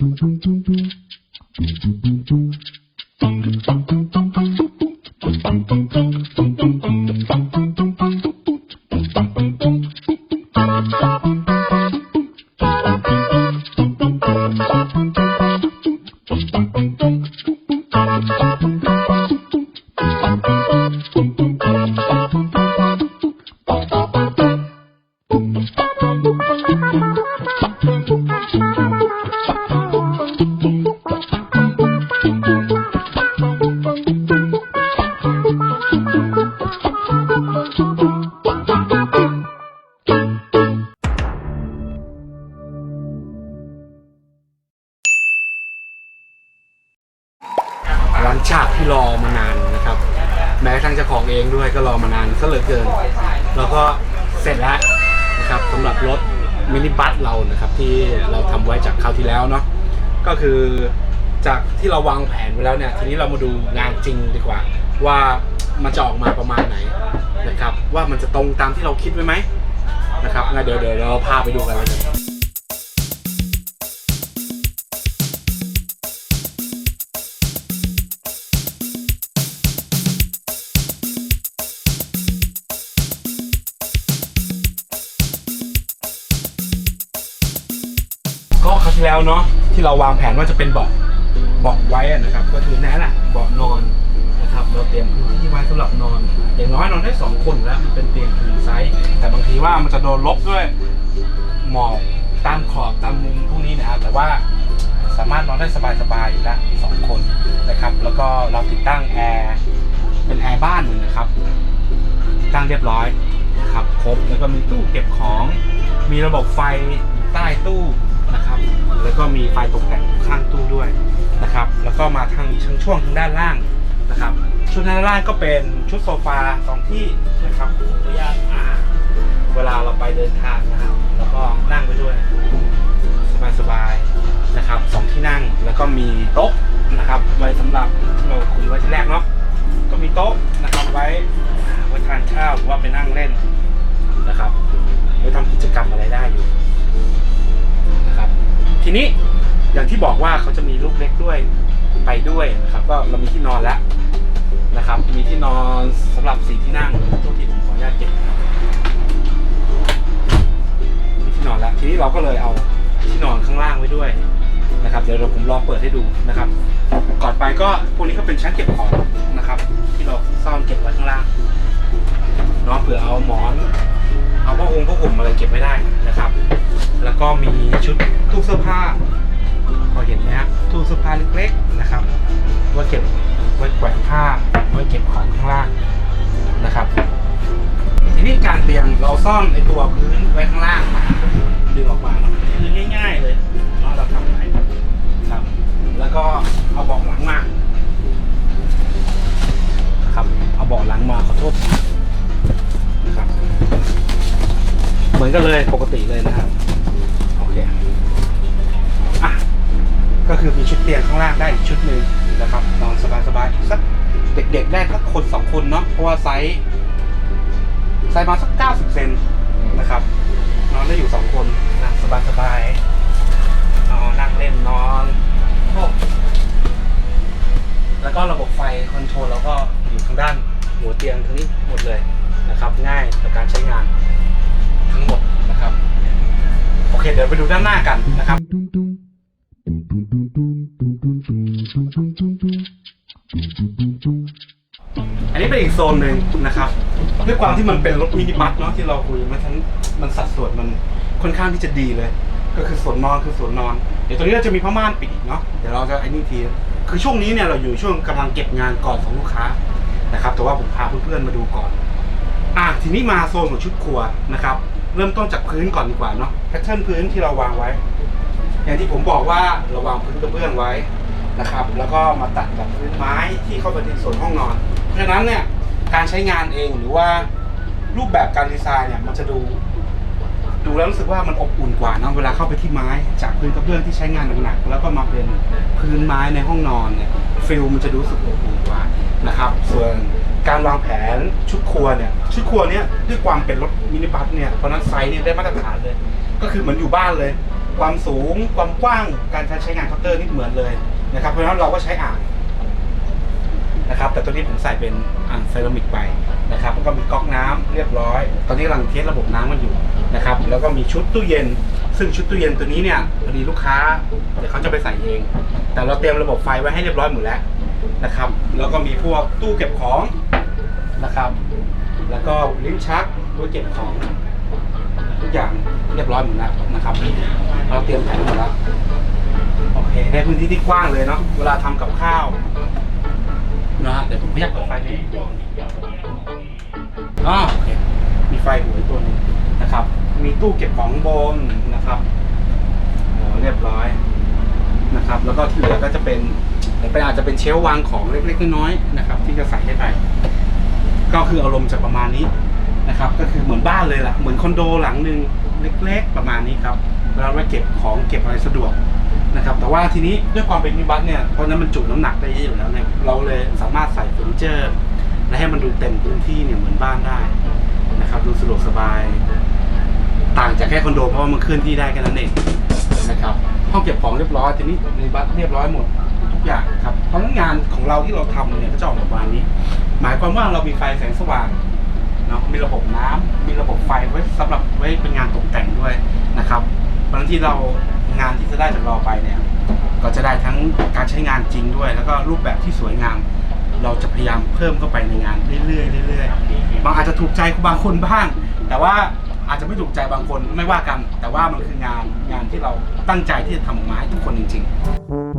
ห องเองด้วยก็รอมานานก็เหลือเกิน แล้วก็เสร็จแล้วนะครับสำหรับรถมินิบัสเรานะครับที่เราทำไว้จากคราวที่แล้วเนาะก็คือจากที่เราวางแผนไว้แล้วเนี่ยทีนี้เรามาดูงานจริงดีกว่า ว่ามันจะออกมาประมาณไหนนะครับ ว่ามันจะตรงตามที่เราคิดไว้ไหมนะครับงั้นเดี๋ยวเดี๋ยวเราพาไปดูกันเลย ที่แล้วเนาะที่เราวางแผนว่าจะเป็นเบาะเบาะไว้นะครับ ก็คือนั่นแหละเบาะนอนนะครับเราเตรียมพื้นที่ไว้สำหรับนอน อย่างน้อยนอนได้สองคนแล้วมันเป็นเตียงคืนไซส์แต่บางทีว่ามันจะโดนลบด้วยหมอกตามขอบตามมุมพวกนี้นะครับแต่ว่าสามารถนอนได้สบายๆอยู่แล้วสองคนนะครับ แล้วก็เราติดตั้งแอร์เป็นแอร์บ้านเลยนะครับตั้งเรียบร้อยนะครับครบแล้วก็มีตู้เก็บของ มีระบบไฟใต้ตู้ แล้วก็มีไฟตกแต่งข้างตู้ด้วยนะครับ แล้วก็มาทางช่วงชวงทางด้านล่างนะครับชุดด้านล่างก็เป็นชุดโซฟาสองที่นะครับขออนุญาตอ่าเวลาเราไปเดินทางนะครับ แล้วก็นั่งไปด้วย สบายๆนะครับสองที่นั่งแล้วก็มีโต๊ะนะครับไว้สำหรับที่เราคุยไว้ที่แรกเนาะก็มีโต๊ะนะครับไว้ไว้ทานข้าวหรือว่าไปนั่งเล่นนะครับไว้ทำกิจกรรมอะไรได้อยู่ ทีนี้อย่างที่บอกว่าเขาจะมีลูกเล็กด้วยไปด้วยนะครับ ก็เรามีที่นอนแล้วนะครับ มีที่นอนสำหรับสี่ที่นั่งทุกที่ผมขออนุญาตเก็บนะครับมีที่นอนแล้วทีนี้เราก็เลยเอาที่นอนข้างล่างไว้ด้วยนะครับเดี๋ยวเราผมลองเปิดให้ดูนะครับ ก่อนไปก็พวกนี้ก็เป็นชั้นเก็บของนะครับ ที่เราซ่อนเก็บไว้ข้างล่างเนาะเผื่อเอาหมอน เอาผ้าห่มผ้าห่มอะไรเก็บไม่ได้นะครับ แล้วก็มีชุด ตู้เสื้อผ้าพอเห็นไหมครับตู้เสื้อผ้าเล็กๆนะครับไว้เก็บไว้แขวนผ้าไว้เก็บของข้างล่างนะครับทีนี้การเตียงเราซ่อนในตัวพื้นไว้ข้างล่างดึงออกมาเนาะคือง่ายๆเลยเนาะเราทำไว้ครับ แล้วก็เอาเบาะหลังมาครับเอาเบาะหลังมาขอโทษนะครับ เหมือนกันเลยปกติเลยนะครับ คือมีชุดเตียงข้างล่างได้อีกชุดหนึ่งนะครับนอนสบายๆสักเด็กๆได้สักคนสองคนเนาะเพราะว่าไซส์ไซส์มาสักเก้าสิบเซนนะครับนอนได้อยู่สองคนนะสบายๆนอนนั่งเล่นนอนโอ้แล้วก็ระบบไฟคอนโทรลเราก็อยู่ทางด้านหัวเตียงทางนี้หมดเลยนะครับ ง่ายต่อการใช้งานทั้งหมดนะครับ โอเค เดี๋ยวไปดูด้านหน้ากันนะครับ อันนี้เป็นอีกโซนหนึ่งนะครับด้วยความที่มันเป็นรถมินิบัสเนาะที่เราคุยมันทั้งมันสัดส่วนมันค่อนข้างที่จะดีเลย ก็คือส่วนนอนคือส่วนนอน เดี๋ยวตรงนี้เราจะมีผ้าม่านปิดอีกเนาะเดี๋ยวเราจะไอ้นี่ทีคือช่วงนี้เนี่ยเราอยู่ช่วงกำลังเก็บงานก่อนของลูกค้านะครับ แต่ว่าผมพาเพื่อนๆมาดูก่อนอะทีนี้มาโซนของชุดครัวนะครับ เริ่มต้นจากพื้นก่อนดีกว่าเนาะแพทเทิร์นพื้นที่เราวางไว้ อย่างที่ผมบอกว่าเราวางพื้นกระเบื้องไว้นะครับ แล้วก็มาตัดกับพื้นไม้ที่เข้าไปในส่วนห้องนอน เพราะฉะนั้นเนี่ยการใช้งานเองหรือว่ารูปแบบการดีไซน์เนี่ยมันจะดู ดูแล้วรู้สึกว่ามันอบอุ่นกว่าเนอะเวลาเข้าไปที่ไม้ จากพื้นกระเบื้องที่ใช้งานหนักๆแล้วก็มาเป็นพื้นไม้ในห้องนอนเนี่ยฟิลมันจะรู้สึกอบอุ่นกว่านะครับ ส่วนการวางแผนชุดครัวเนี่ยชุดครัวเนี่ยด้วยความเป็นรถมินิบัสเนี่ยเพราะฉะนั้นไซส์เนี่ยได้มาตรฐานเลย ก็คือเหมือนอยู่บ้านเลย ความสูงความกว้างการใช้งานเคาน์เตอร์นี่เหมือนเลยนะครับเพราะฉะนั้นเราก็ใช้อ่างน แต่ตัวนี้ผมใส่เป็นอ่างเซรามิกไปนะครับแล้วก็มีก๊อกน้ำเรียบร้อย ตอนนี้กำลังเทสระบบน้ำมันอยู่นะครับ แล้วก็มีชุดตู้เย็น ซึ่งชุดตู้เย็นตัวนี้เนี่ยพอดีลูกค้าเดี๋ยวเขาจะไปใส่เอง แต่เราเตรียมระบบไฟไว้ให้เรียบร้อยหมดแล้วนะครับ แล้วก็มีพวกตู้เก็บของนะครับ แล้วก็ลิ้นชักตู้เก็บของทุกอย่างเรียบร้อยหมดแล้วนะครับ เราเตรียมแผนหมดแล้วโอเคได้พื้นที่ที่กว้างเลยเนาะเวลาทำกับข้าว นะฮะเดี๋ยวผมพยักเปิดไฟดูอ๋อโอเคมีไฟหัวอีกตัวหนึงนะครับ มีตู้เก็บของบนนะครับโอ้เรียบร้อยนะครับ แล้วก็ที่เหลือก็จะเป็นเดี๋ยวไปอาจจะเป็นเชลฟ์วางของเล็กๆน้อยๆนะครับ ที่จะใส่ให้ไปก็คืออารมณ์จะประมาณนี้นะครับ ก็คือเหมือนบ้านเลยล่ะเหมือนคอนโดหลังหนึ่งเล็ก ๆ ประมาณนี้ครับเวลาเราเก็บของเก็บอะไรสะดวก นะครับแต่ว่าทีนี้ด้วยความเป็นมินิบัสเนี่ยเพราะนั้นมันจุน้ำหนักได้เยอะอยู่แล้วเนี่ยเราเลยสามารถใส่เฟอร์นิเจอร์ และให้มันดูเต็มพื้นที่เนี่ยเหมือนบ้านได้นะครับดูสะดวกสบาย ต่างจากแค่คอนโดเพราะว่ามันเคลื่อนที่ได้แค่นั้นเองนะครับห้องเก็บของเรียบร้อยทีนี้มินิบัสเรียบร้อยหมดทุกอย่างครับเพราะฉะนั้นงานของเราที่เราทำเนี่ยก็จะออกมาประมาณนี้ หมายความว่าเรามีไฟแสงสว่างเนาะมีระบบน้ำมีระบบไฟไว้สำหรับไว้เป็นงานตกแต่งด้วยนะครับเพราะฉะนั้นที่เรา งานที่จะได้จากเราไปเนี่ย ก็จะได้ทั้งการใช้งานจริงด้วย แล้วก็รูปแบบที่สวยงาม เราจะพยายามเพิ่มเข้าไปในงานเรื่อยๆเรื่อยๆบางอาจจะถูกใจบางคนบ้าง แต่ว่าอาจจะไม่ถูกใจบางคนไม่ว่ากัน แต่ว่ามันคืองานงานที่เราตั้งใจที่จะทำออกมาให้ทุกคนจริง ๆ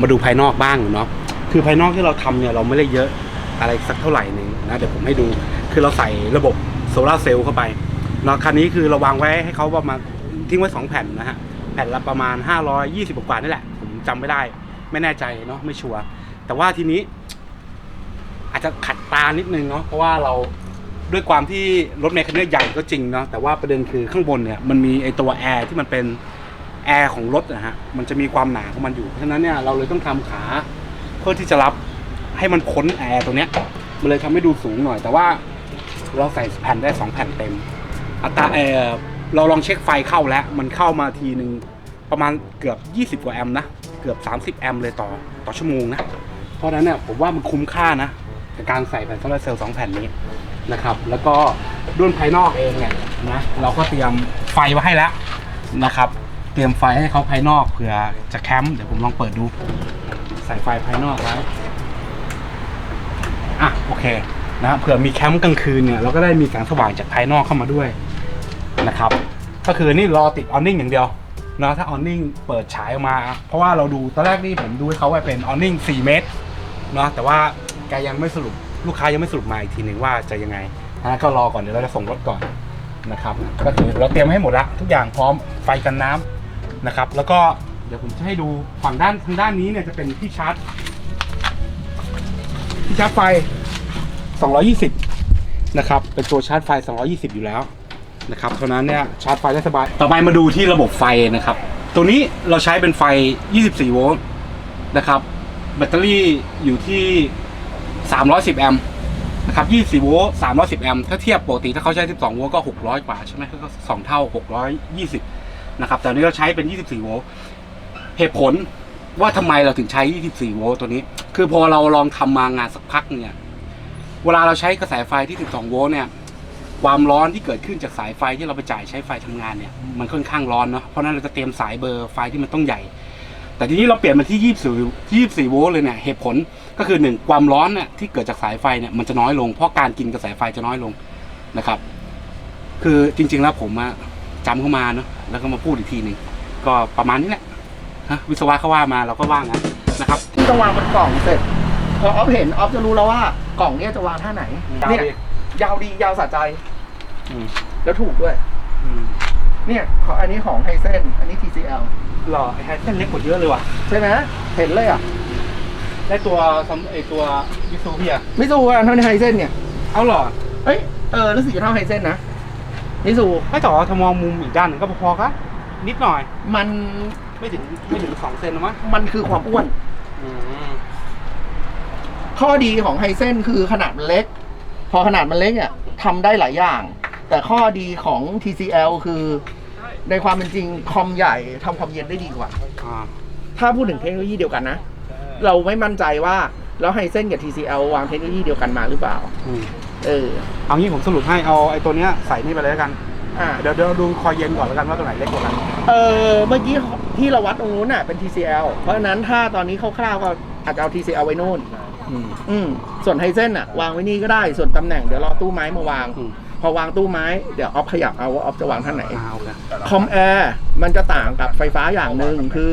มาดูภายนอกบ้างเนาะคือภายนอกที่เราทำเนี่ยเราไม่ได้เยอะอะไรสักเท่าไหร่นึงนะเดี๋ยวผมให้ดูคือเราใส่ระบบโซลาร์เซลล์เข้าไปเนาะคันนี้คือเราวางไว้ให้เขาประมาณทิ้งไว้สองแผ่นนะฮะแผ่นละประมาณ 520กว่านี่แหละ ผมจำไม่ได้ ไม่แน่ใจเนาะไม่ชัวร์แต่ว่าทีนี้ อาจจะขัดตานิดนึงเนาะเพราะว่าเราด้วยความที่รถเมล์คันนี้ใหญ่ก็จริงเนาะแต่ว่าประเด็นคือข้างบนเนี่ยมันมีไอตัวแอร์ที่มันเป็น แอร์ของรถนะฮะมันจะมีความหนาของมันอยู่เพราะฉะนั้นเนี่ยเราเลยต้องทำขาเพื่อที่จะรับให้มันพ้นแอร์ตัวเนี้ยมันเลยทำให้ดูสูงหน่อย แต่ว่าเราใส่แผ่นได้สองแผ่นเต็ม อัตราแอร์เราลองเช็คไฟเข้าแล้ว มันเข้ามาทีหนึ่งประมาณเกือบ 20 กว่าแอมป์นะ เกือบ 30 แอมป์เลยต่อต่อชั่วโมงนะ เพราะฉะนั้นเนี่ยผมว่ามันคุ้มค่านะกับการใส่แผ่นโซลาร์เซลล์สองแผ่นนี้นะครับ แล้วก็ด้วนภายนอกเองเนี่ยนะเราก็เตรียมไฟไว้ให้แล้วนะครับ เตรียมไฟให้เขาภายนอกเผื่อจะแคมป์เดี๋ยวผมลองเปิดดู ใส่ไฟภายนอกไว้อะโอเคนะเผื่อมีแคมป์กลางคืนเนี่ยเราก็ได้มีแสงสว่างจากภายนอกเข้ามาด้วยนะครับ ก็คือนี่รอติดออนนิ่งอย่างเดียวนะถ้าออนนิ่งเปิดฉายออกมา เพราะว่าเราดูตอนแรกนี่ผมดูให้เขาไว้เป็นออนนิ่ง4เมตรเนาะแต่ว่าแกยังไม่สรุปลูกค้ายังไม่สรุปมาอีกทีหนึ่งว่าจะยังไงนะก็รอก่อนเดี๋ยวเราจะส่งรถก่อนนะครับก็คือเราเตรียมให้หมดละทุกอย่างพร้อมไฟกันน้ำ นะครับแล้วก็เดี๋ยวผมจะให้ดูฝั่งด้านทางด้านนี้เนี่ยจะเป็นที่ชาร์จที่ชาร์จไฟ 220 นะครับ เป็นตัวชาร์จไฟ 220 อยู่แล้วนะครับเท่านั้นเนี่ยชาร์จไฟได้สบาย ต่อไปมาดูที่ระบบไฟนะครับ ตัวนี้เราใช้เป็นไฟ 24 โวลต์นะครับ แบตเตอรี่อยู่ที่ 310 แอมป์นะครับ 24 โวลต์ 310 แอมป์ ถ้าเทียบปกติถ้าเขาใช้ 12 โวลต์ก็ 600 กว่าใช่ไหมก็สองเท่า 620 นะครับ แต่นี้เราใช้เป็น 24 โวลต์เหตุผลว่าทำไมเราถึงใช้ 24 โวลต์ตัวนี้ คือพอเราลองทำมางานสักพักเนี่ย เวลาเราใช้กระแสไฟที่ 12 โวลต์เนี่ย ความร้อนที่เกิดขึ้นจากสายไฟที่เราไปจ่ายใช้ไฟทำงานเนี่ย มันค่อนข้างร้อนเนาะ เพราะนั้นเราจะเตรียมสายเบอร์ไฟที่มันต้องใหญ่ แต่ทีนี้เราเปลี่ยนมาที่ 24 24 โวลต์เลยเนี่ย เหตุผลก็คือหนึ่งความร้อนเนี่ยที่เกิดจากสายไฟเนี่ยมันจะน้อยลง เพราะการกินกระแสไฟจะน้อยลงนะครับ คือจริง ๆ แล้วผมอะ จำเข้ามาเนาะแล้วก็มาพูดอีกทีหนึ่งก็ประมาณนี้แหละฮะวิศวะเขาว่ามาเราก็ว่างั้นนะครับ ที่จะวางบนกล่องเสร็จ พอออฟเห็นออฟจะรู้แล้วว่ากล่องเนี้ยจะวางท่าไหนเนี่ยยาวดียาวสะใจอืมแล้วถูกด้วย อืมเนี่ยขออันนี้ของไฮเซนอันนี้ TCL หล่อไอ้แฮนเส้นเล็กกว่าเยอะเลยว่ะใช่ไหมเห็นเลยอะได้ตัวซัมไอตัววิซูพี่อะไม่สู้อะเท่าไฮเซนเนี่ยเอาหรอเอ้ยเออแล้วสีจะเท่าไฮเซนนะ มิสูไม่ต่อถ้ามองมุมอีกด้านหนึ่งก็พอๆครับนิดหน่อย มันไม่ถึงไม่ถึงสองเซนหรอมั้งมันคือความอ้วน อืมข้อดีของไฮเซนคือขนาดมันเล็ก พอขนาดมันเล็กเนี่ยทำได้หลายอย่าง แต่ข้อดีของ TCL คือในความเป็นจริงคอมใหญ่ทำความเย็นได้ดีกว่า อ่าถ้าพูดถึงเทคโนโลยีเดียวกันนะ เราไม่มั่นใจว่าแล้วไฮเซนกับ TCL วางเทคโนโลยีเดียวกันมาหรือเปล่า อืม เออ เอางี้ผมสรุปให้เอาไอ้ตัวเนี้ยใส่นี่ไปเลยแล้วกัน อ่า เดี๋ยวเดี๋ยวดูคอยเย็นก่อนแล้วกันว่าตัวไหนเล็กกว่ากัน เออเมื่อกี้ที่เราวัดตรงนู้นน่ะเป็น TCL เพราะฉะนั้นถ้าตอนนี้คร่าวๆก็อาจจะเอา TCL ไว้นู่น อืมอืมส่วนไฮเซนอะ วางไว้นี่ก็ได้ ส่วนตำแหน่งเดี๋ยวรอตู้ไม้มาวาง อืม พอวางตู้ไม้ เดี๋ยวออฟขยับเอาว่าออฟจะวางท่านไหน อ่าโอเคคอมแอร์มันจะต่างกับไฟฟ้าอย่างหนึ่งคือ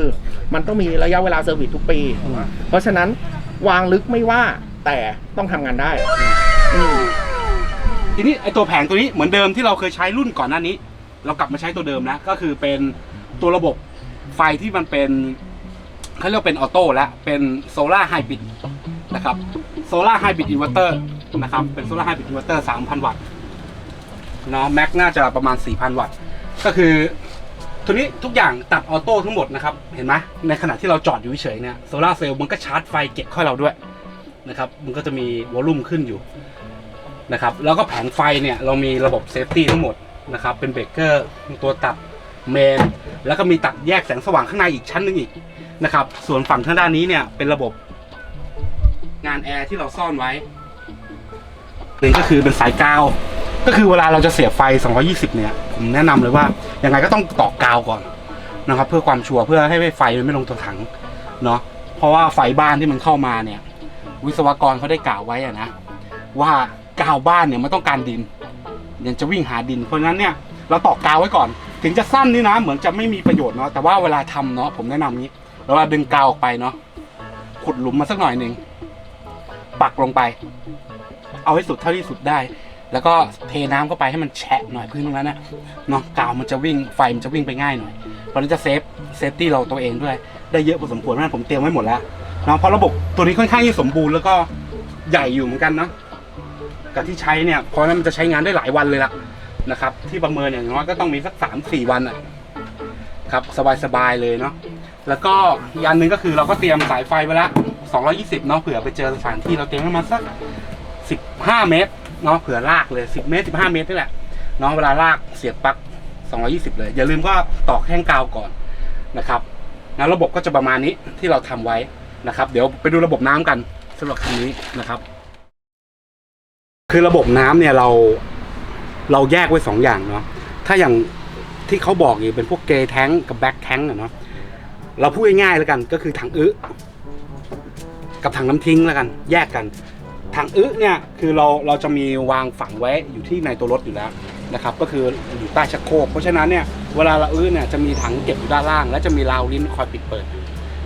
มันต้องมีระยะเวลาเซอร์วิสทุกปีอืมเพราะฉะนั้นวางลึกไม่ว่าแต่ต้องทำงานได้อืม ทีนี้ไอตัวแผงตัวนี้เหมือนเดิมที่เราเคยใช้รุ่นก่อนหน้านี้ เรากลับมาใช้ตัวเดิมนะก็คือเป็นตัวระบบไฟที่มันเป็นเขาเรียกว่าเป็นออโต้แล้วเป็นโซล่าไฮบริดนะครับโซล่าไฮบริดอินเวอร์เตอร์นะครับเป็นโซล่าไฮบริดอินเวอร์เตอร์3,000วัตต์เนาะแม็กน่าจะประมาณ4,000วัตต์ก็คือตัวนี้ทุกอย่างตัดออโต้ทั้งหมดนะครับเห็นไหมในขณะที่เราจอดอยู่เฉยเนี่ยโซล่าเซลล์มันก็ชาร์จไฟเก็บข้าเราด้วยนะครับมันก็จะมีวอลลุ่มขึ้นอยู่ นะครับแล้วก็แผงไฟเนี่ยเรามีระบบเซฟตี้ทั้งหมดนะครับเป็นเบรกเกอร์ตัวตัดเมน แล้วก็มีตัดแยกแสงสว่างข้างในอีกชั้นหนึ่งอีกนะครับส่วนฝั่งทางด้านนี้เนี่ยเป็นระบบงานแอร์ที่เราซ่อนไว้นี่ก็คือเป็นสายกาว ก็คือเวลาเราจะเสียบไฟ 220 เนี่ย ผมแนะนำเลยว่ายังไงก็ต้องตอกกาวก่อนนะครับ เพื่อความชัวร์เพื่อให้ไฟมันไม่ลงตัวถังเนาะเพราะว่าไฟบ้านที่มันเข้ามาเนี่ย วิศวกรเขาได้กล่าวไว้อะนะว่า กาวบ้านเนี่ยมันต้องการดินยังจะวิ่งหาดิน เพราะฉะนั้นเนี่ยเราตอกกาวไว้ก่อน ถึงจะสั้นนี่นะเหมือนจะไม่มีประโยชน์เนาะแต่ว่าเวลาทำเนาะผมแนะนำนี้เวลาดึงกาวออกไปเนาะขุดหลุมมาสักหน่อยหนึ่งปักลงไป เอาให้สุดเท่าที่สุดได้ แล้วก็เทน้ำเข้าไปให้มันแฉะหน่อยพื้นตรงนั้นนะเนาะกาวมันจะวิ่งไฟมันจะวิ่งไปง่ายหน่อยเพราะฉะนั้นจะเซฟเซฟตี้เราตัวเองด้วย ได้เยอะพอสมควรเพราะฉะนั้นผมเตรียมไว้หมดแล้วเนาะเพราะระบบตัวนี้ค่อนข้างที่สมบูรณ์แล้วก็ใหญ่อยู่เหมือนกันเนาะ กับที่ใช้เนี่ยเพราะนั้นมันจะใช้งานได้หลายวันเลยล่ะนะครับ ที่ประเมินอย่างน้อยก็ต้องมีสักสามสี่วันอะครับสบายๆเลยเนาะแล้วก็อีกอันหนึ่งก็คือเราก็เตรียมสายไฟไว้ละ220เนาะเผื่อไปเจอสถานที่เราเตรียมไว้ประมาณสัก 15 เมตรเนาะเผื่อลากเลย 10 เมตร 15 เมตรนี่แหละเนาะเวลาลากเสียบปลั๊ก220 เลย อย่าลืมก็ตอกแท่งกาวก่อนนะครับแล้วระบบก็จะประมาณนี้ที่เราทำไว้นะครับ เดี๋ยวไปดูระบบน้ำกันสำหรับคันนี้นะครับ คือระบบน้ำเนี่ยเราเราแยกไว้สองอย่างเนาะถ้าอย่างที่เขาบอกอยู่เป็นพวกเกย์แท้งกับแบ็คแท้งอะเนาะเราพูดง่ายๆแล้วกันก็คือถังอึกับถังน้ำทิ้งแล้วกัน แยกกันถังอึเนี่ยคือเราเราจะมีวางฝังไว้อยู่ที่ในตัวรถอยู่แล้วนะครับ ก็คืออยู่ใต้ชักโครกเพราะฉะนั้นเนี่ยเวลาเราอึเนี่ยจะมีถังเก็บอยู่ด้านล่าง และจะมีราวลิ้นคอยปิดเปิดอยู่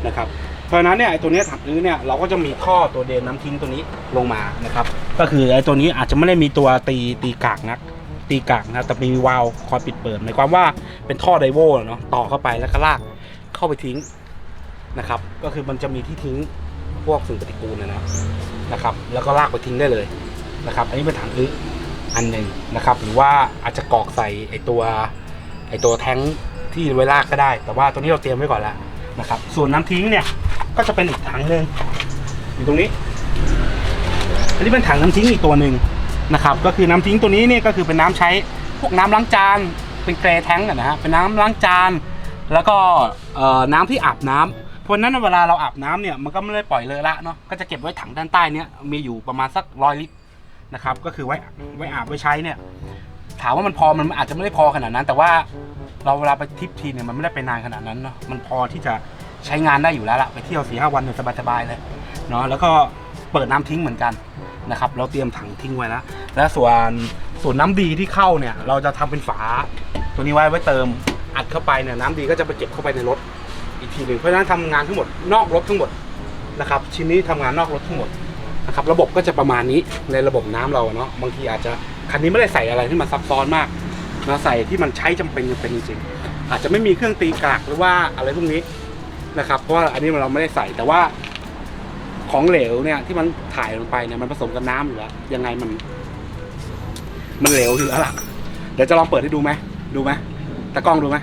นะครับ เพราะฉะนั้นเนี่ยไอ้ตัวเนี้ยถังอื้อเนี่ยเราก็จะมีท่อตัวเดนน้ำทิ้งตัวนี้ลงมานะครับ ก็คือไอ้ตัวนี้อาจจะไม่ได้มีตัวตีตีกากนัก ตีกากนะครับแต่มีวาล์วคอยปิดเปิดหมายความว่าเป็นท่อไดโวเนาะต่อเข้าไปแล้วก็ลากเข้าไปทิ้งนะครับ ก็คือมันจะมีที่ทิ้งพวกสิ่งปฏิกูลนะนะนะครับ แล้วก็ลากไปทิ้งได้เลยนะครับ อันนี้เป็นถังอื้ออันหนึ่งนะครับ หรือว่าอาจจะกรอกใส่ไอ้ตัวไอ้ตัวแท้งที่ไว้ลากก็ได้ แต่ว่าตัวนี้เราเตรียมไว้ก่อนแล้วนะครับ ส่วนน้ำทิ้งเนี่ย ก็จะเป็นอีกถังหนึ่งอยู่ตรงนี้ อันนี้เป็นถังน้ำทิ้งอีกตัวหนึ่งนะครับ ก็คือน้ำทิ้งตัวนี้เนี่ยก็คือเป็นน้ำใช้พวกน้ำล้างจาน เป็นเกรแท้งนะฮะเป็นน้ำล้างจาน แล้วก็น้ำที่อาบน้ำเพราะนั้นเวลาเราอาบน้ำเนี่ยมันก็ไม่ได้ปล่อยเลยละเนาะก็จะเก็บไว้ถังด้านใต้เนี้ยมีอยู่ประมาณสักร้อยลิตรนะครับ ก็คือไว้ไว้อาบไว้ใช้เนี่ย ถามว่ามันพอมันอาจจะไม่ได้พอขนาดนั้น แต่ว่าเราเวลาไปทริปทีเนี่ยมันไม่ได้ไปนานขนาดนั้นเนาะมันพอที่จะ ใช้งานได้อยู่แล้วละไปเที่ยวสี่ห้าวันเนี่ยสบายๆเลยเนาะแล้วก็เปิดน้ำทิ้งเหมือนกันนะครับ เราเตรียมถังทิ้งไว้แล้วและส่วนส่วนน้ำดีที่เข้าเนี่ย เราจะทำเป็นฝา ตัวนี้ไว้ไว้เติมอัดเข้าไปเนี่ยน้ำดีก็จะไปเก็บเข้าไปในรถอีกทีหนึ่งเพราะฉะนั้นทำงานทั้งหมดนอกรถทั้งหมดนะครับ ชิ้นนี้ทำงานนอกรถทั้งหมดนะครับ ระบบก็จะประมาณนี้ในระบบน้ำเราเนาะบางทีอาจจะคันนี้ไม่ได้ใส่อะไรที่มันซับซ้อนมากมาใส่ที่มันใช้จำเป็นจำเป็นจริงๆอาจจะไม่มีเครื่องตีกากหรือว่าอะไรพวกนี้ นะครับเพราะว่าอันนี้เราไม่ได้ใส่แต่ว่าของเหลวเนี่ยที่มันถ่ายลงไปเนี่ยมันผสมกับน้ำอยู่แล้วยังไงมัน มันเหลวอยู่แล้วล่ะเดี๋ยวจะลองเปิดให้ดูไหมดูไหมตากล้องดูไหม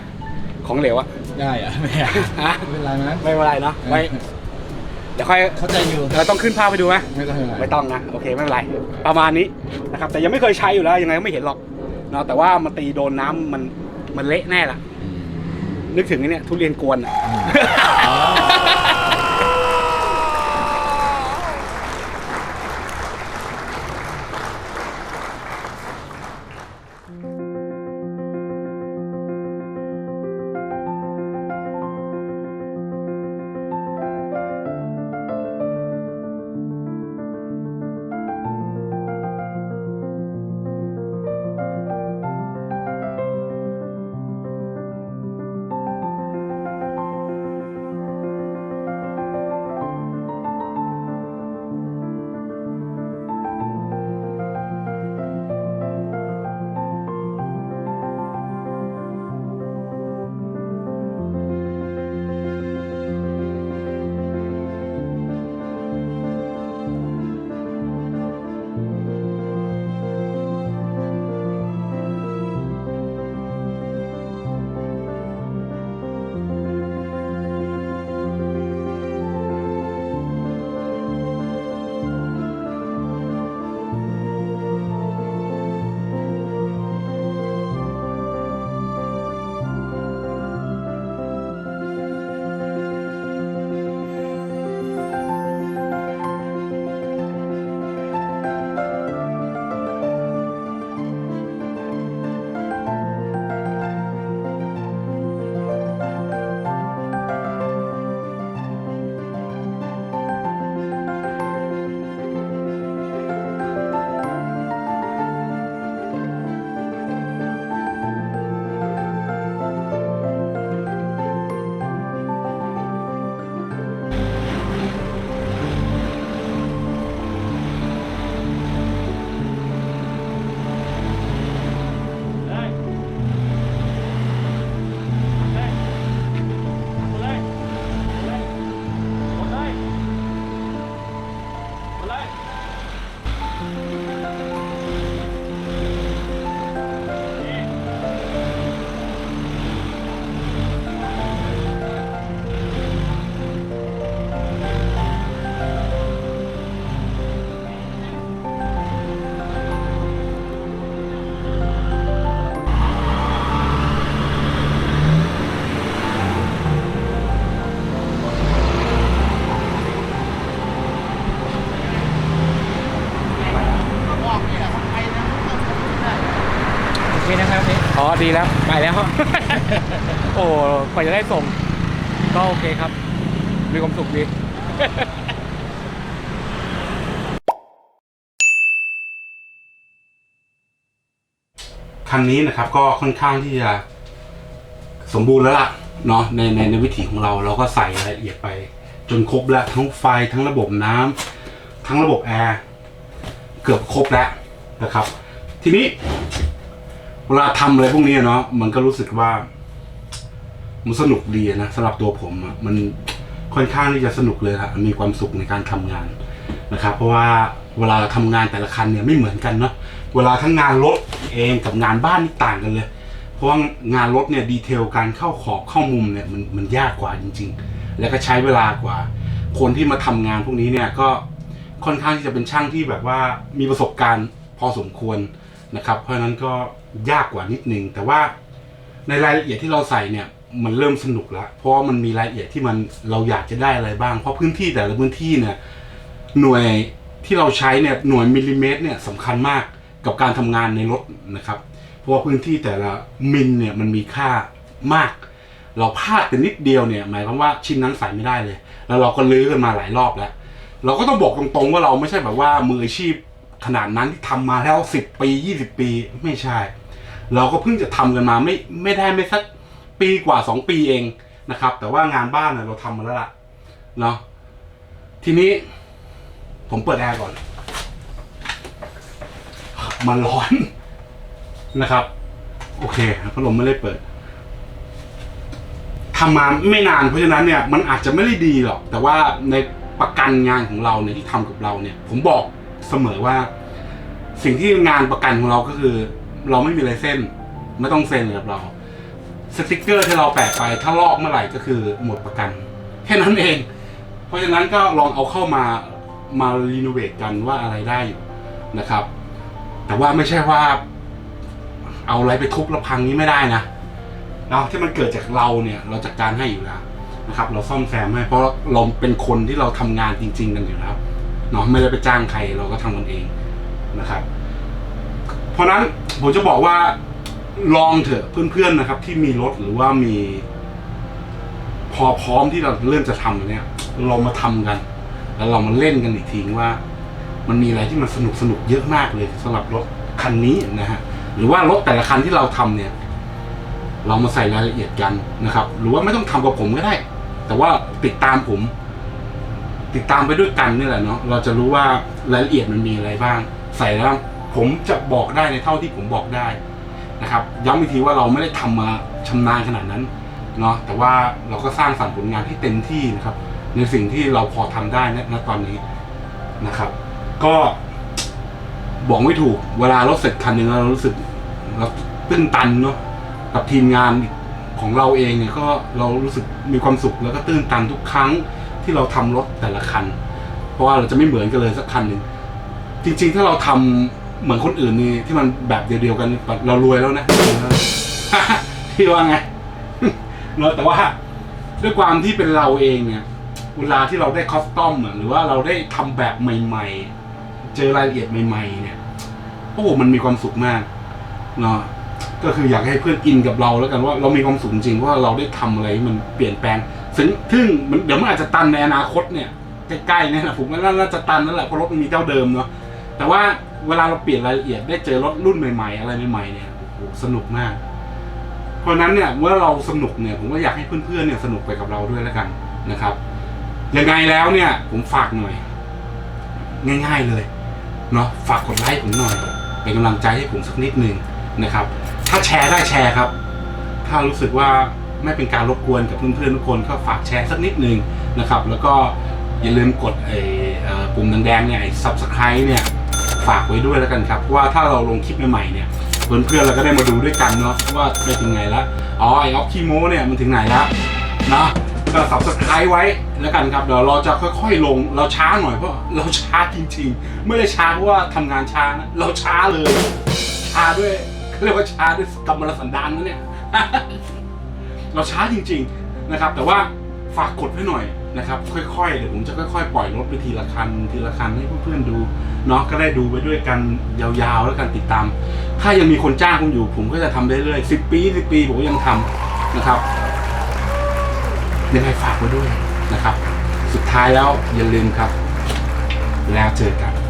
ของเหลวอะได้อะไม่อะฮะไม่เป็นไรมั้ยไม่เป็นไรเนาะไว้เดี๋ยวค่อยเข้าใจอยู่เราต้องขึ้นภาพไปดูไหมไม่ต้องเป็นไรไม่ต้องนะโอเคไม่เป็นไรประมาณนี้นะครับ แต่ยังไม่เคยใช้อยู่แล้วยังไงก็ไม่เห็นหรอกเนาะแต่ว่ามันตีโดนน้ำมันมันเละแน่ละนึกถึงไอ้เนี่ยทุเรียนกวนอะ ดีแล้วไปแล้ว โอ้กว่าจะได้ส่ง ก็โอเคครับ มีความสุขดีคันนี้นะครับก็ค่อนข้างที่จะสมบูรณ์แล้วล่ะเนาะในในในวิถีของเราเราก็ใส่รายละเอียดไป จนครบแล้วทั้งไฟทั้งระบบน้ำทั้งระบบแอร์เกือบครบแล้วนะครับ ทีนี้ เวลาทำอะไรพวกนี้เนาะมันก็รู้สึกว่า มันสนุกดีนะสำหรับตัวผมอะมันค่อนข้างที่จะสนุกเลยครับมีความสุขในการทำงานนะครับ เพราะว่าเวลาทำงานแต่ละคันเนี่ยไม่เหมือนกันเนาะเวลาทั้งงานรถเองกับงานบ้านนี่ต่างกันเลย เพราะว่างานรถเนี่ยดีเทลการเข้าขอบเข้ามุมเนี่ยมันมันยากกว่าจริง ๆ แล้วก็ใช้เวลากว่า คนที่มาทำงานพวกนี้เนี่ยก็ค่อนข้างที่จะเป็นช่างที่แบบว่ามีประสบการณ์พอสมควรนะครับ เพราะฉะนั้นก็ ยากกว่านิดนึง แต่ว่าในรายละเอียดที่เราใส่เนี่ย มันเริ่มสนุกแล้วเพราะมันมีรายละเอียดที่มันเราอยากจะได้อะไรบ้าง เพราะพื้นที่แต่ละพื้นที่เนี่ยหน่วยที่เราใช้เนี่ยหน่วยมิลลิเมตรเนี่ยสำคัญมากกับการทำงานในรถนะครับ เพราะว่าพื้นที่แต่ละมิลเนี่ยมันมีค่ามาก เราพลาดกันนิดเดียวเนี่ย หมายความว่าชิ้นนั้นใส่ไม่ได้เลย แล้วเราก็ลื้อกันมาหลายรอบแล้ว เราก็ต้องบอกตรงๆว่าเราไม่ใช่แบบว่ามืออาชีพขนาดนั้นที่ทำมาแล้วสิบปียี่สิบปีไม่ใช่ เราก็เพิ่งจะทำกันมาไม่ไม่ได้ไม่สักปีกว่าสองปีเองนะครับ แต่ว่างานบ้านเน่ยเราทำมาแล้วล่ะเนาะทีนี้ ผมเปิดแอร์ก่อน มันร้อนนะครับ โอเคพัดลมไม่ได้เปิดทำมาไม่นานเพราะฉะนั้นเนี่ยมันอาจจะไม่ได้ดีหรอก แต่ว่าในประกันงานของเราเนี่ยที่ทำกับเราเนี่ย ผมบอกเสมอว่า สิ่งที่งานประกันของเราก็คือ เราไม่มีลายเส้น ไม่ต้องเซ็นกับเรา สติกเกอร์ที่เราแปะไปถ้าลอกเมื่อไหร่ก็คือหมดประกัน แค่นั้นเอง เพราะฉะนั้นก็ลองเอาเข้ามามารีโนเวทกันว่าอะไรได้อยู่นะครับ แต่ว่าไม่ใช่ว่า เอาอะไรไปทุบแล้วพังนี้ไม่ได้นะเนาะที่มันเกิดจากเราเนี่ย เราจัดการให้อยู่แล้วนะครับ เราซ่อมแซมให้เพราะเราเป็นคนที่เราทำงานจริง ๆ กันอยู่แล้วเนาะไม่ได้ไปจ้างใครเราก็ทำกันเองนะครับ เพราะนั้น ผมจะบอกว่าลองเถอะเพื่อนๆนะครับ ที่มีรถหรือว่ามี พอพร้อมที่เราเริ่มจะทำเนี่ยเรามาทำกัน แล้วเรามาเล่นกันอีกทีว่า มันมีอะไรที่มันสนุกสนุกเยอะมากเลยสำหรับรถคันนี้นะฮะหรือว่ารถแต่ละคันที่เราทำเนี่ย เรามาใส่รายละเอียดกันนะครับ หรือว่าไม่ต้องทำกับผมก็ได้ แต่ว่าติดตามผม ติดตามไปด้วยกันนี่แหละเนาะเราจะรู้ว่ารายละเอียดมันมีอะไรบ้าง ใส่แล้ว ผมจะบอกได้ในเท่าที่ผมบอกได้นะครับ ย้ำอีกทีว่าเราไม่ได้ทำมาชำนาญขนาดนั้นเนาะแต่ว่าเราก็สร้างสรรค์ผลงานที่เต็มที่นะครับ ในสิ่งที่เราพอทำได้ณณตอนนี้นะครับ ก็บอกไม่ถูกเวลารถเสร็จคันหนึ่งเรารู้สึกเราตื้นตันเนาะกับทีมงานของเราเองเนี่ยก็เรารู้สึกมีความสุขแล้วก็ตื้นตันทุกครั้งที่เราทำรถแต่ละคัน เพราะว่าเราจะไม่เหมือนกันเลยสักคันหนึ่งจริงๆ ถ้าเราทำ เหมือนคนอื่นนี่ที่มันแบบเดียวๆกันเรารวยแล้วนะพี่ว่าไงเนอะแต่ว่าด้วยความที่เป็นเราเองเนี่ยเวลาที่เราได้คอสตอมหรือว่าเราได้ทำแบบใหม่ ๆ เจอรายละเอียดใหม่ ๆ เนี่ยโอ้โหมันมีความสุขมากเนาะก็คืออยากให้เพื่อนอินกับเราแล้วกันว่าเรามีความสุขจริงว่าเราได้ทำอะไรมันเปลี่ยนแปลงซึ่งซึ่งมันเดี๋ยวมันอาจจะตันในอนาคตเนี่ยใกล้ๆเนี่ยนะผมว่าน่าจะตันนั่นแหละเพราะรถมันมีเจ้าเดิมเนาะ แต่ว่าเวลาเราเปลี่ยนรายละเอียดได้เจอรถรุ่นใหม่ๆ อะไรใหม่ๆเนี่ยโอ้โหสนุกมาก เพราะนั้นเนี่ยเมื่อเราสนุกเนี่ยผมก็อยากให้เพื่อนๆเนี่ยสนุกไปกับเราด้วยแล้วกันนะครับยังไงแล้วเนี่ยผมฝากหน่อย ง่าย ๆเลยเนาะฝากกดไลค์ผมหน่อยเป็นกำลังใจให้ผมสักนิดหนึ่งนะครับ ถ้าแชร์ได้แชร์ครับ ถ้ารู้สึกว่าไม่เป็นการรบกวนกับเพื่อนๆทุกคนก็ฝากแชร์สักนิดหนึ่งนะครับ แล้วก็อย่าลืมกดไอ้ปุ่มแดงๆเนี่ยไอ้ subscribe เนี่ย ฝากไว้ด้วยแล้วกันครับเพราะว่าถ้าเราลงคลิปใหม่ๆเนี่ยเพื่อนๆเราก็ได้มาดูด้วยกันเนาะว่าไปถึงไหนแล้วอ๋อไอออฟคีโมเนี่ยมันถึงไหนแล้วนะก็ subscribe ไว้แล้วกันครับเดี๋ยวเราจะค่อยๆลงเราช้าหน่อยเพราะเราช้าจริงๆ ไม่ได้ช้าเพราะว่าทำงานช้านะเราช้าเลย ช้าด้วยเขาเรียกว่าช้าด้วยกรรมลสันดานนะเนี่ยเราช้าจริง ๆนะครับ แต่ว่าฝากกดไว้หน่อย นะครับ ค่อยๆเดี๋ยวผมจะค่อยๆ ปล่อยรถไปทีละคันทีละคันให้เพื่อนๆดูเนาะก็ได้ดูไปด้วยกันยาวๆ แล้วกันติดตาม ถ้ายังมีคนจ้างผมอยู่ ผมก็จะทำเรื่อยๆสิบปีสิบปีผมก็ยังทำนะครับยังไงฝากไว้ด้วยนะครับ สุดท้ายแล้วอย่าลืมครับ แล้วเจอกัน